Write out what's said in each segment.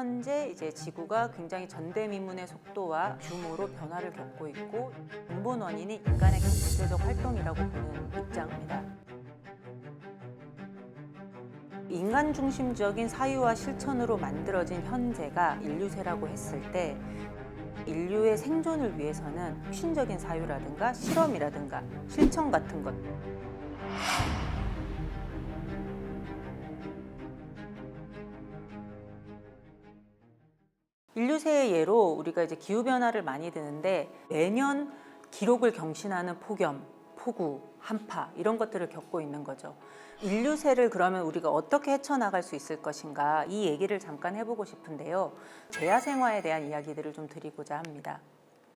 현재 이제 지구가 굉장히 전대미문의 속도와 규모로 변화를 겪고 있고 근본 원인이 인간의 경제적 활동이라고 보는 입장입니다. 인간 중심적인 사유와 실천으로 만들어진 현재가 인류세라고 했을 때 인류의 생존을 위해서는 혁신적인 사유라든가 실험이라든가 실천 같은 것 인류세의 예로 우리가 이제 기후 변화를 많이 드는데 매년 기록을 경신하는 폭염, 폭우, 한파 이런 것들을 겪고 있는 거죠. 인류세를 그러면 우리가 어떻게 헤쳐나갈 수 있을 것인가 이 얘기를 잠깐 해보고 싶은데요. 재야생화에 대한 이야기들을 좀 드리고자 합니다.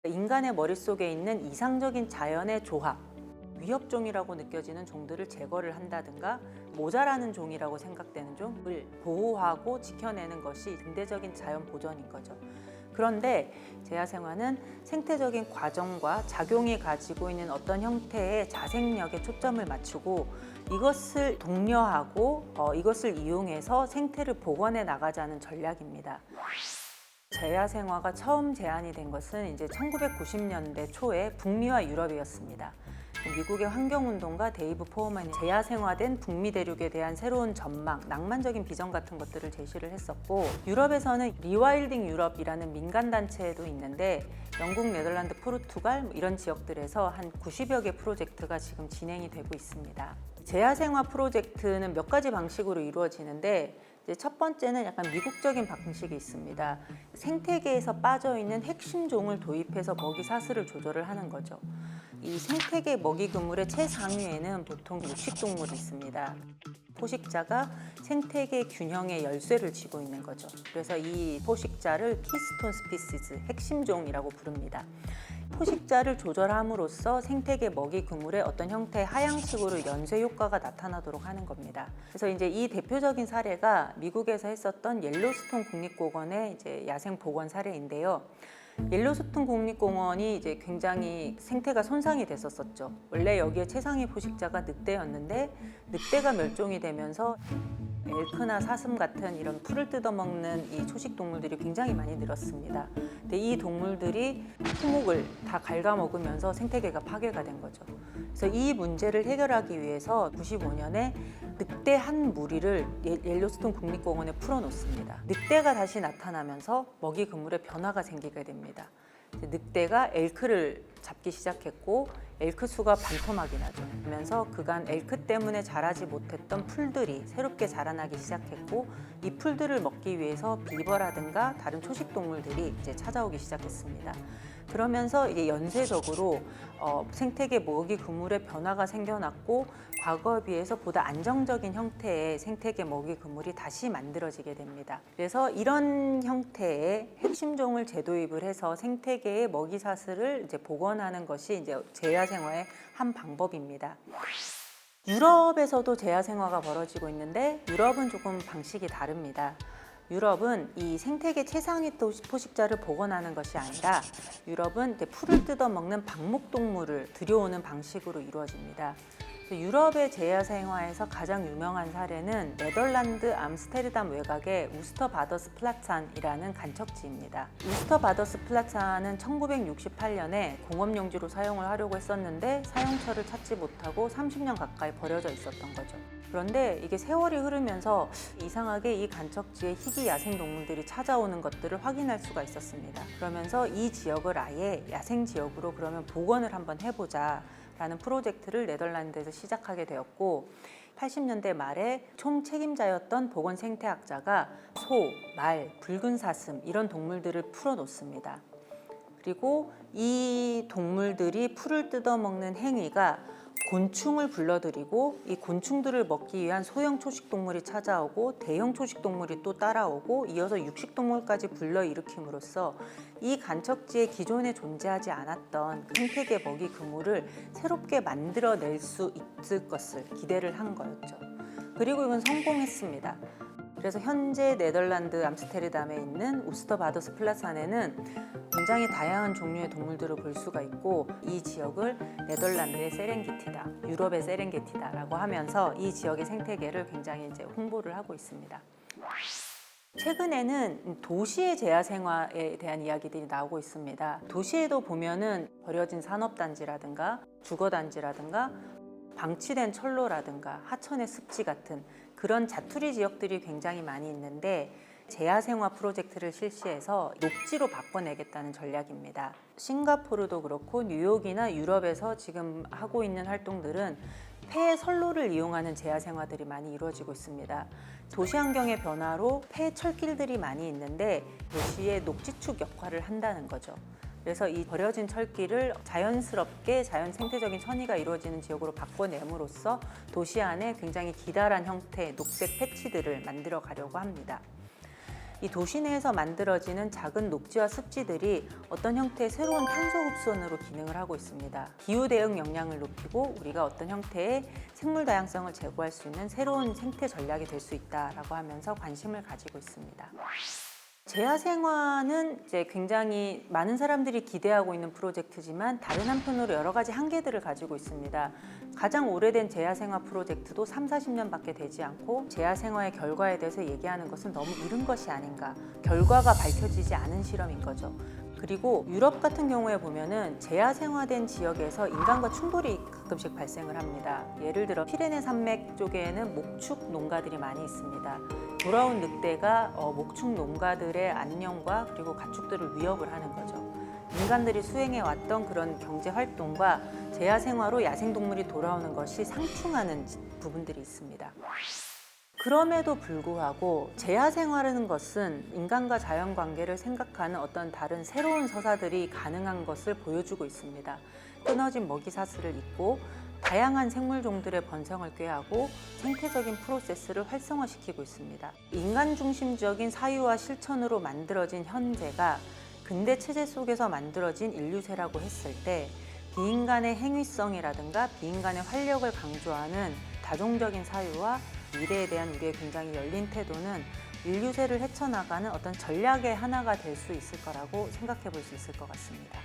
인간의 머릿속에 있는 이상적인 자연의 조합, 위협종이라고 느껴지는 종들을 제거를 한다든가 모자라는 종이라고 생각되는 종을 보호하고 지켜내는 것이 근대적인 자연 보전인 거죠. 그런데 재야생화는 생태적인 과정과 작용이 가지고 있는 어떤 형태의 자생력에 초점을 맞추고 이것을 독려하고 어, 이것을 이용해서 생태를 복원해 나가자는 전략입니다. 재야생화가 처음 제안이 된 것은 이제 1990년대 초에 북미와 유럽이었습니다. 미국의 환경운동가 데이브 포어만이 재야생화된 북미 대륙에 대한 새로운 전망, 낭만적인 비전 같은 것들을 제시를 했었고 유럽에서는 리와일딩 유럽이라는 민간 단체도 있는데 영국, 네덜란드, 포르투갈 뭐 이런 지역들에서 한 90여 개 프로젝트가 지금 진행이 되고 있습니다. 재야생화 프로젝트는 몇 가지 방식으로 이루어지는데 첫 번째는 약간 미국적인 방식이 있습니다. 생태계에서 빠져 있는 핵심 종을 도입해서 먹이 사슬을 조절을 하는 거죠. 이 생태계 먹이 그물의 최상위에는 보통 육식 동물이 있습니다. 포식자가 생태계 균형의 열쇠를 쥐고 있는 거죠. 그래서 이 포식자를 키스톤 스피시즈, 핵심 종이라고 부릅니다. 포식자를 조절함으로써 생태계 먹이 그물의 어떤 형태의 하향식으로 연쇄 효과가 나타나도록 하는 겁니다. 그래서 이제 이 대표적인 사례가 미국에서 했었던 옐로스톤 국립공원의 이제 야생 복원 사례인데요. 옐로스톤 국립공원이 이제 굉장히 생태가 손상이 됐었었죠. 원래 여기에 최상위 포식자가 늑대였는데 늑대가 멸종이 되면서 엘크나 사슴 같은 이런 풀을 뜯어먹는 이 초식 동물들이 굉장히 많이 늘었습니다. 근데 이 동물들이 토목을 다 갉아먹으면서 생태계가 파괴가 된 거죠. 그래서 이 문제를 해결하기 위해서 95년에 늑대 한 무리를 예- 옐로스톤 국립공원에 풀어놓습니다. 늑대가 다시 나타나면서 먹이 그물에 변화가 생기게 됩니다. 늑대가 엘크를 잡기 시작했고 엘크 수가 반토막이 나죠. 그러면서 그간 엘크 때문에 자라지 못했던 풀들이 새롭게 자라나기 시작했고 이 풀들을 먹기 위해서 비버라든가 다른 초식 동물들이 이제 찾아오기 시작했습니다. 그러면서 이게 연쇄적으로 어, 생태계 먹이 그물의 변화가 생겨났고 과거에 비해서 보다 안정적인 형태의 생태계 먹이 그물이 다시 만들어지게 됩니다. 그래서 이런 형태의 핵심종을 재도입을 해서 생태계의 먹이 사슬을 이제 복원하는 것이 이제 재야생화의 한 방법입니다. 유럽에서도 재야생화가 벌어지고 있는데 유럽은 조금 방식이 다릅니다. 유럽은 이 생태계 최상위 또 포식자를 복원하는 것이 아니라 유럽은 풀을 뜯어 먹는 방목동물을 들여오는 방식으로 이루어집니다. 유럽의 재야생화에서 가장 유명한 사례는 네덜란드 암스테르담 외곽의 우스터 바더스 플라찬이라는 간척지입니다. 우스터 바더스 플라찬은 1968년에 공업용지로 사용을 하려고 했었는데 사용처를 찾지 못하고 30년 가까이 버려져 있었던 거죠. 그런데 이게 세월이 흐르면서 이상하게 이 간척지에 희귀 야생 동물들이 찾아오는 것들을 확인할 수가 있었습니다. 그러면서 이 지역을 아예 야생 지역으로 그러면 복원을 한번 해보자. 라는 프로젝트를 네덜란드에서 시작하게 되었고 80년대 말에 총 책임자였던 보건 생태학자가 소, 말, 붉은 사슴 이런 동물들을 풀어놓습니다. 그리고 이 동물들이 풀을 뜯어먹는 행위가 곤충을 불러들이고 이 곤충들을 먹기 위한 소형 초식 동물이 찾아오고 대형 초식 동물이 또 따라오고 이어서 육식 동물까지 불러 일으킴으로써 이 간척지에 기존에 존재하지 않았던 생태계 먹이 그물을 새롭게 만들어낼 수 있을 것을 기대를 한 거였죠. 그리고 이건 성공했습니다. 그래서 현재 네덜란드 암스테르담에 있는 우스터 바더스 플라산에는 굉장히 다양한 종류의 동물들을 볼 수가 있고 이 지역을 네덜란드의 세렝게티다, 유럽의 세렝게티다라고 하면서 이 지역의 생태계를 굉장히 이제 홍보를 하고 있습니다. 최근에는 도시의 재화 생활에 대한 이야기들이 나오고 있습니다. 도시에도 보면은 버려진 산업단지라든가 주거단지라든가 방치된 철로라든가 하천의 습지 같은 그런 자투리 지역들이 굉장히 많이 있는데 재야생화 프로젝트를 실시해서 녹지로 바꿔내겠다는 전략입니다. 싱가포르도 그렇고 뉴욕이나 유럽에서 지금 하고 있는 활동들은 폐 선로를 이용하는 재야생화들이 많이 이루어지고 있습니다. 도시 환경의 변화로 폐 철길들이 많이 있는데 도시의 녹지축 역할을 한다는 거죠. 그래서 이 버려진 철길을 자연스럽게 자연 생태적인 천이가 이루어지는 지역으로 바꿔냄으로써 도시 안에 굉장히 기다란 형태의 녹색 패치들을 만들어 가려고 합니다. 이 도시 내에서 만들어지는 작은 녹지와 습지들이 어떤 형태의 새로운 탄소 흡수원으로 기능을 하고 있습니다. 기후 대응 역량을 높이고 우리가 어떤 형태의 생물 다양성을 제고할 수 있는 새로운 생태 전략이 될 수 있다라고 하면서 관심을 가지고 있습니다. 재야생화는 이제 굉장히 많은 사람들이 기대하고 있는 프로젝트지만 다른 한편으로 여러 가지 한계들을 가지고 있습니다. 가장 오래된 재야생화 프로젝트도 3, 40년밖에 되지 않고 재야생화의 결과에 대해서 얘기하는 것은 너무 이른 것이 아닌가. 결과가 밝혀지지 않은 실험인 거죠. 그리고 유럽 같은 경우에 보면은 재야생화된 지역에서 인간과 충돌이 가끔씩 발생을 합니다. 예를 들어 피레네 산맥 쪽에는 목축 농가들이 많이 있습니다. 돌아온 늑대가 어, 목축 농가들의 안녕과 그리고 가축들을 위협을 하는 거죠. 인간들이 수행해 왔던 그런 경제 활동과 재야 생활로 야생 동물이 돌아오는 것이 상충하는 부분들이 있습니다. 그럼에도 불구하고 재야 생활하는 것은 인간과 자연 관계를 생각하는 어떤 다른 새로운 서사들이 가능한 것을 보여주고 있습니다. 끊어진 먹이 사슬을 잇고 다양한 생물 종들의 번성을 꾀하고 생태적인 프로세스를 활성화시키고 있습니다. 인간 중심적인 사유와 실천으로 만들어진 현재가 근대 체제 속에서 만들어진 인류세라고 했을 때 비인간의 행위성이라든가 비인간의 활력을 강조하는 다종적인 사유와 미래에 대한 우리의 굉장히 열린 태도는 인류세를 헤쳐나가는 어떤 전략의 하나가 될 수 있을 거라고 생각해 볼 수 있을 것 같습니다.